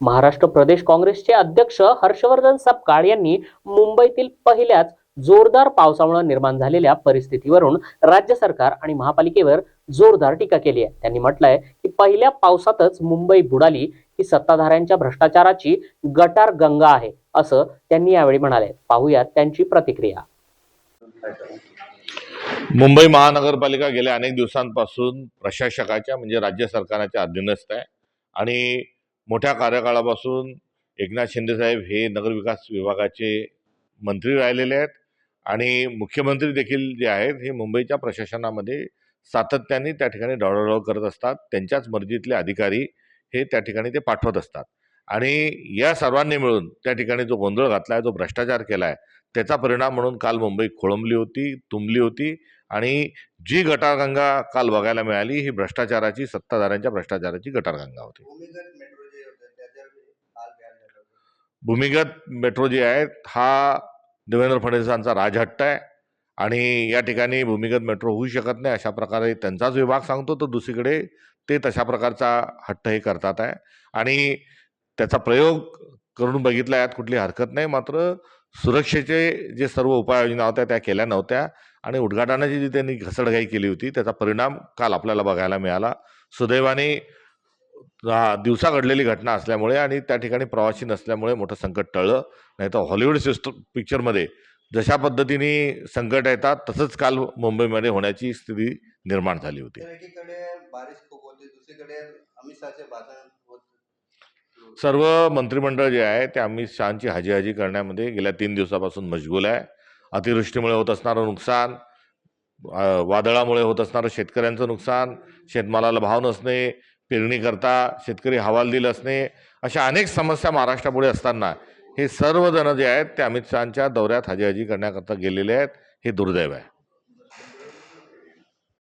महाराष्ट्र प्रदेश काँग्रेसचे अध्यक्ष हर्षवर्धन सपकाळ यांनी मुंबईतील पहिल्याच जोरदार पावसामुळे निर्माण झालेल्या परिस्थितीवरून राज्य सरकार आणि महापालिकेवर जोरदार टीका केली आहे. त्यांनी म्हटलंय की पहिल्या पावसातच मुंबई बुडाली ही सत्ताधाऱ्यांच्या भ्रष्टाचाराची गटार गंगा आहे असं त्यांनी यावेळी म्हणाले. पाहूयात त्यांची प्रतिक्रिया. मुंबई महानगरपालिका गेल्या अनेक दिवसांपासून प्रशासकाच्या म्हणजे राज्य सरकारच्या अधीनस्थ आहे. आणि मोठ्या कार्यकाळापासून एकनाथ शिंदेसाहेब हे नगरविकास विभागाचे मंत्री राहिलेले आहेत आणि मुख्यमंत्री देखील जे आहेत हे मुंबईच्या प्रशासनामध्ये सातत्याने त्या ठिकाणी ढवळाढवळ करत असतात. त्यांच्याच मर्जीतले अधिकारी हे त्या ठिकाणी ते पाठवत असतात. आणि या सर्वांनी मिळून त्या ठिकाणी जो गोंधळ घातला आहे जो भ्रष्टाचार केला आहे त्याचा परिणाम म्हणून काल मुंबई खोळंबली होती तुंबली होती आणि जी गटारगंगा काल बघायला मिळाली ही भ्रष्टाचाराची सत्ताधाऱ्यांच्या भ्रष्टाचाराची गटारगंगा होती भूमिगत मेट्रो जे होते त्याच्यावर हाल बेहाल झाला होता. भूमिगत मेट्रो जी आहे हा देवेंद्र फडणवीसांचा राजहट्ट आहे आणि या ठिकाणी भूमिगत मेट्रो होऊ शकत नाही अशा प्रकारे त्यांचाच विभाग सांगतो तर दुसरीकडे ते तशा प्रकारचा हट्ट हे करतात आहे. आणि त्याचा प्रयोग करून बघितला यात कुठली हरकत नाही मात्र सुरक्षेचे जे सर्व उपाययोजना होत्या त्या केल्या नव्हत्या आणि उद्घाटनाची जी त्यांनी घसडघाई केली होती त्याचा परिणाम काल आपल्याला बघायला मिळाला. सुदैवाने दिवसा घडलेली घटना असल्यामुळे आणि त्या ठिकाणी प्रवासी नसल्यामुळे मोठं संकट टळलं. नाही तर हॉलिवूड सिस्टम पिक्चरमध्ये जशा पद्धतीने संकट येतात तसंच काल मुंबईमध्ये होण्याची स्थिती निर्माण झाली होती. सर्व मंत्रिमंडळ जे आहे ते अमित शहाची हाजी हाजी करण्यामध्ये गेल्या तीन दिवसापासून मशगूल आहे. अतिवृष्टीमुळे होत असणारं नुकसान वादळामुळे होत असणारं शेतकऱ्यांचं नुकसान शेतमालाला भाव नसणे पेरणीकरता शेतकरी शेतकरी हवालदिल असणे अशा अनेक समस्या महाराष्ट्रापुढे असताना हे सर्वजण जे आहेत ते अमित शहाच्या दौऱ्यात हजेहजी करण्याकरता गेलेले आहेत. हे दुर्दैव आहे.